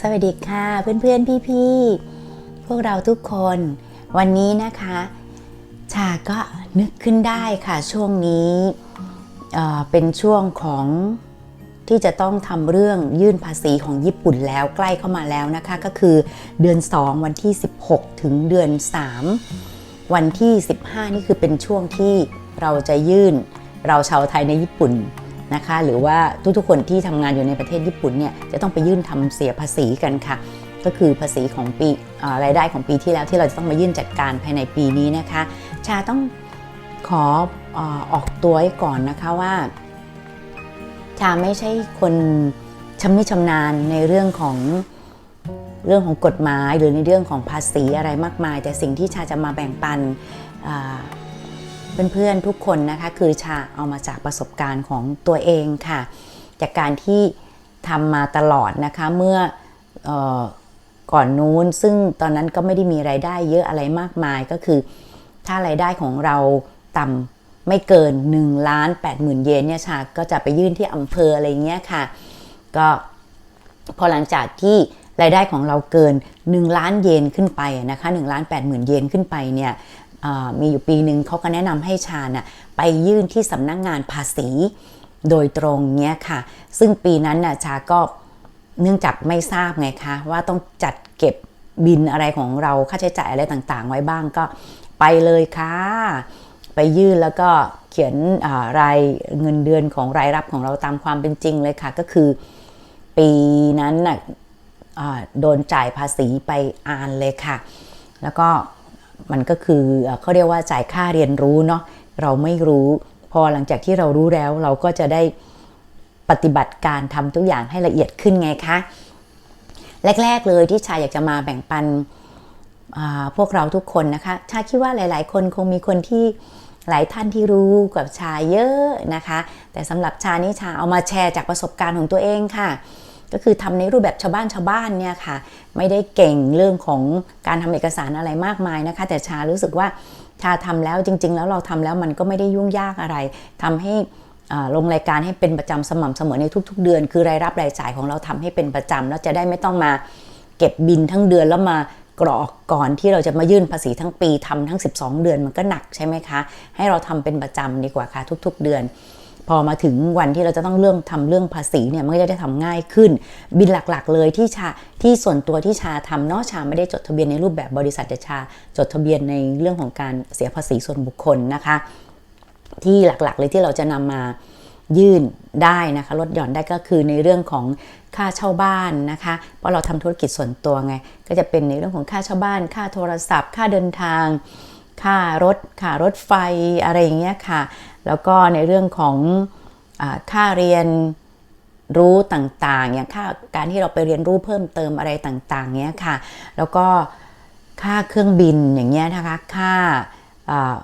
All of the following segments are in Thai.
สวัสดีค่ะ เพื่อนๆ พี่ๆ พวกเราทุกคนวันนี้นะคะ ชาก็นึกขึ้นได้ค่ะช่วงนี้เเป็นช่วงของที่จะต้องทำเรื่องยื่นภาษีของญี่ปุ่นแล้วใกล้เข้ามาแล้วนะคะ ก็คือเดือน 2 วันที่ 16 ถึงเดือน 3 วันที่ 15 นี่คือเป็นช่วงที่เราจะยื่นเราชาวไทยในญี่ปุ่น นะคะหรือว่าทุกๆคนที่ทำงานอยู่ในประเทศญี่ปุ่นเนี่ยจะต้องไปยื่นทำเสียภาษีกันค่ะ ก็คือภาษีของปีรายได้ของปีที่แล้วที่เราจะต้องมายื่นจัดการภายในปีนี้นะคะ ชาต้องขออออกตัวไว้ก่อนนะคะว่า ชาไม่ใช่คนชำนิชำนาญในเรื่องของเรื่องของกฎหมายหรือในเรื่องของภาษีอะไรมากมาย แต่สิ่งที่ชาจะมาแบ่งปัน เพื่อนๆทุกคนนะคะคือชาเอามาจากประสบการณ์ของตัวเองค่ะ จากการที่ทำมาตลอดนะคะเมื่อออก่อนนู้นซึ่งตอนนั้นก็ไม่ได้มีรายได้เยอะอะไรมากมายก็คือ ถ้ารายได้ของเราต่ำไม่เกิน1ล้าน8หมื่นเยนเนี่ยชาก็จะไปยื่นที่อำเภออะไรเงี้ยค่ะ ก็พอหลังจากที่รายได้ของเราเกิน 1 ล้านเยนขึ้นไปนะคะ1ล้าน8หมื่นเยนขึ้นไปเนี่ย มีอยู่ปีหนึ่งเขาก็แนะนำให้ชาน่ะไปยื่นที่สำนักงงานภาษีโดยตรงเนี้ยค่ะ ซึ่งปีนั้นน่ะชาก็เนื่องจากไม่ทราบไงคะว่าต้องจัดเก็บบินอะไรของเราค่าใช้จ่ายอะไรต่างๆ ไว้บ้างก็ไปเลยค่ะไปยื่นแล้วก็เขียนรายเงินเดือนของรายรับของเราตามความเป็นจริงเลยค่ะ ก็คือปีนั้นน่ะโดนจ่ายภาษีไปอานเลยค่ะ แล้วก็ มันก็คือเขาเรียกว่าจ่ายค่าเรียนรู้เนาะเราไม่รู้พอหลังจากที่เรารู้แล้วเราก็จะได้ปฏิบัติการทำทุกอย่างให้ละเอียดขึ้นไงคะ แรก ๆ เลยที่ชายอยากจะมาแบ่งปันพวกเราทุกคนนะคะ ชาคิดว่าหลาย ๆ คนคงมีคนที่หลายท่านที่รู้กับชาเยอะนะคะ แต่สำหรับชานี่ชาเอามาแชร์จากประสบการณ์ของตัวเองค่ะ ก็คือทำในรูปแบบชาวบ้านชาวบ้านเนี่ยค่ะ ไม่ได้เก่งเรื่องของการทำเอกสารอะไรมากมายนะคะ แต่ชารู้สึกว่าชาทำแล้วจริง ๆ แล้วเราทำแล้วมันก็ไม่ได้ยุ่งยากอะไรทำให้อ่าลงรายการให้เป็นประจำสม่ำเสมอในทุก ๆ เดือน คือรายรับรายจ่ายของเราทำให้เป็นประจำแล้วจะได้ไม่ต้องมาเก็บบินทั้งเดือนแล้วมากรอกก่อนที่เราจะมายื่นภาษีทั้งปีทำทั้ง 12 เดือนมันก็หนักใช่ไหมคะ ให้เราทำเป็นประจำดีกว่าค่ะทุก ๆ เดือน พอมาถึงวันที่เราจะต้องเรื่องทำเรื่องภาษีเนี่ยมันก็จะได้ทำง่ายขึ้น บินหลักๆ เลยที่ชาที่ส่วนตัวที่ชาทำเนอกชาไม่ได้จดทะเบียนในรูปแบบบริษัทแต่ชา จดทะเบียนในเรื่องของการเสียภาษีส่วนบุคคลนะคะ ที่หลักๆเลยที่เราจะนำมายื่นได้นะคะลดหย่อนได้ก็คือในเรื่องของค่าเช่าบ้านนะคะ เพราะเราทำธุรกิจส่วนตัวไง ก็จะเป็นในเรื่องของค่าเช่าบ้าน ค่าโทรศัพท์ ค่าเดินทาง ค่ารถค่ารถไฟอะไรอย่างเงี้ยค่ะ แล้วก็ในเรื่องของอค่าเรียนรู้ต่างๆอย่างค่าการที่เราไปเรียนรู้เพิ่มเติมอะไรต่างๆเงี้ยค่ะ แล้วก็ค่าเครื่องบินอย่างเงี้ยนะคะค่าอ่า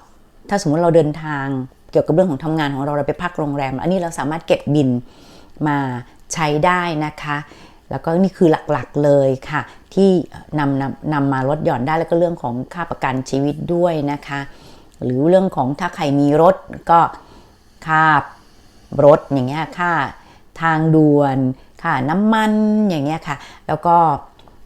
ถ้าสมมติเราเดินทางเกี่ยวกับเรื่องของทำงานของเราเราไปพักโรงแรม อันนี้เราสามารถเก็บบินมาใช้ได้นะคะ แล้วก็นี่คือหลักๆเลยค่ะ ที่นำนำนำมาลดหย่อนได้แล้วก็เรื่องของค่าประกันชีวิตด้วยนะคะ หรือเรื่องของถ้าใครมีรถก็ค่ารถอย่างเงี้ยค่าทางด่วนค่าน้ำมันอย่างเงี้ยค่ะ แล้วก็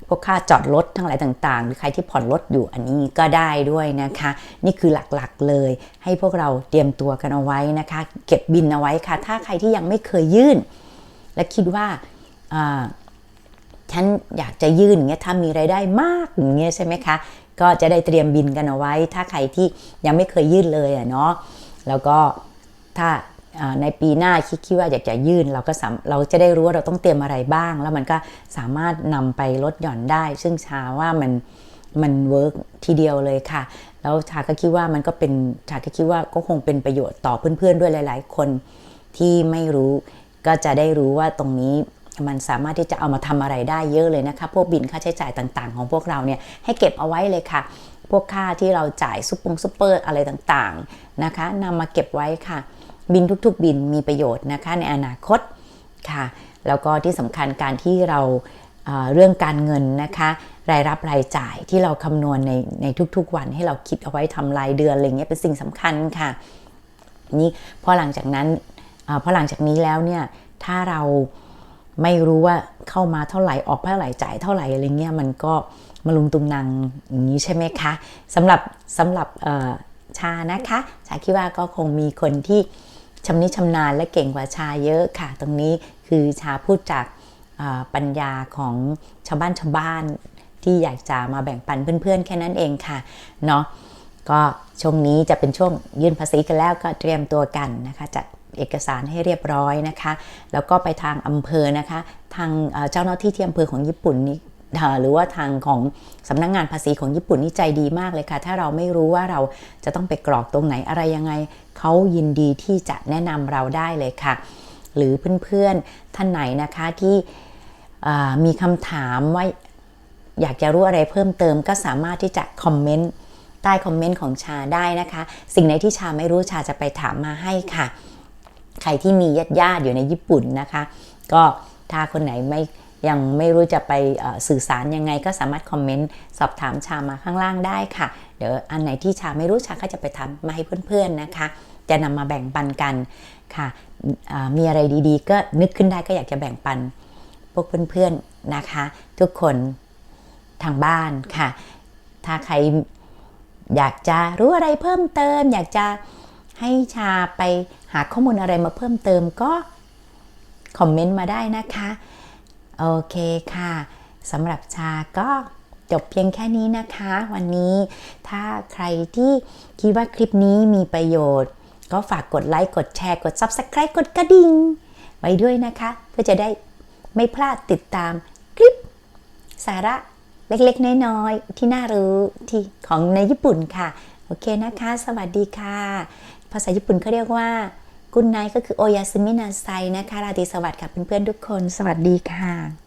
พวกค่าจอดรถทั้งหลายต่างๆ หรือใครที่ผ่อนรถอยู่อันนี้ก็ได้ด้วยนะคะ นี่คือหลักๆเลย ให้พวกเราเตรียมตัวกันเอาไว้นะคะ เก็บบินเอาไว้ค่ะ ถ้าใครที่ยังไม่เคยยื่น และคิดว่าอ่า ฉันอยากจะยื่นอย่างเงี้ยถ้ามีไรายได้มากอย่างเงี้ยใช่ไหมคะ ก็จะได้เตรียมบินกันเอาไว้ ถ้าใครที่ยังไม่เคยยื่นเลยอะเนาะแล้วก็ถ้าในปีหน้าคิดคิดว่าอยากจะยื่นเราก็สาเราจะได้รู้ว่าเราต้องเตรียมอะไรบ้าง แล้วมันก็สามารถนำไปลดหย่อนได้ ซึ่งชาว่ามันมันเวิร์กทีเดียวเลยค่ะ แล้วชาก็คิดว่ามันก็เป็นชาก็คิดว่าก็คงเป็นประโยชน์ต่อเพื่อนๆด้วยหลาย ๆ คนที่ไม่รู้ก็จะได้รู้ว่าตรงนี้ มันสามารถที่จะเอามาทำอะไรได้เยอะเลยนะคะพวกบินค่าใช้จ่ายต่างๆ ของพวกเราเนี่ยให้เก็บเอาไว้เลยค่ะ พวกค่าที่เราจ่ายซุปปงซุปเปอร์อะไรต่างๆนะคะนำมาเก็บไว้ค่ะ บินทุกๆ บินมีประโยชน์นะคะในอนาคตค่ะ แล้วก็ที่สำคัญการที่เราเอ่อเรื่องการเงินนะคะ รายรับรายจ่ายที่เราคำนวณในในทุกๆ วันให้เราคิดเอาไว้ทำรายเดือนอะไรเงี้ยเป็นสิ่งสำคัญค่ะนี่พอหลังจากนั้นอพอหลังจากนี้แล้วเนี่ยถ้าเรา ไม่รู้ว่าเข้ามาเท่าไหร่ออกเท่าไหร่จ่ายเท่าไหร่อะไรเงี้ยมันก็มาลุงตุงนางอย่างนี้ใช่ไหมคะสำหรับสำหรับชานะคะชาคิดว่าก็คงมีคนที่ชำนิชำนาญและเก่งกว่าชาเยอะค่ะ ตรงนี้คือชาพูดจากปัญญาของชาวบ้านชาวบ้านที่อยากจะมาแบ่งปันเพื่อนๆ แค่นั้นเองค่ะเนาะก็ช่วงนี้จะเป็นช่วงยื่นภาษีกันแล้วก็เตรียมตัวกันนะคะจัด เอกสารให้เรียบร้อยนะคะ แล้วก็ไปทางอำเภอนะคะ ทางเจ้าหน้าที่ที่อำเภอของญี่ปุ่นนี่เอ่อหรือว่าทางของสำนักงงานภาษีของญี่ปุ่นนี่ใจดีมากเลยค่ะ ถ้าเราไม่รู้ว่าเราจะต้องไปกรอกตรงไหนอะไรยังไงเขายินดีที่จะแนะนำเราได้เลยค่ะ หรือเพื่อนๆท่านไหนนะคะที่มีคำถามว่าอยากจะรู้อะไรเพิ่มเติมก็สามารถที่จะคอมเมนต์ใต้คอมเมนต์ของชาได้นะคะ สิ่งไหนที่ชาไม่รู้ชาจะไปถามมาให้ค่ะ ใครที่มีญาติญาติอยู่ในญี่ปุ่นนะคะ ก็ถ้าคนไหนไม่ยังไม่รู้จะไปสื่อสารยังไงก็สามารถคอมเมนต์สอบถามชามาข้างล่างได้ค่ะ เดี๋ยวอันไหนที่ชาไม่รู้ชาก็จะไปทำมาให้เพื่อนๆนะคะ จะนำมาแบ่งปันกันค่ะมีอะไรดีๆ ก็นึกขึ้นได้ก็อยากจะแบ่งปันพวกเพื่อนๆนะคะ ทุกคนทางบ้านค่ะ ถ้าใครอยากจะรู้อะไรเพิ่มเติม อยากจะ ให้ชาไปหาข้อมูลอะไรมาเพิ่มเติมก็คอมเมนต์มาได้นะคะ โอเคค่ะสำหรับชาก็จบเพียงแค่นี้นะคะ วันนี้ถ้าใครที่คิดว่าคลิปนี้มีประโยชน์ ก็ฝากกดไลค์ กดแชร์ กด Subscribe กดกระดิ่ง ไว้ด้วยนะคะ เพื่อจะได้ไม่พลาดติดตามคลิปสาระเล็กๆ น้อยๆ ที่น่ารู้ที่ของในญี่ปุ่นค่ะ โอเคนะคะ สวัสดีค่ะาษาญี่ปุ่นเขาเรียกว่ากุนไนก็คือโอยาซึมินาไซนะคะราตรีสวัสดิ์ค่ะเพื่อนๆทุกคน สวัสดีค่ะ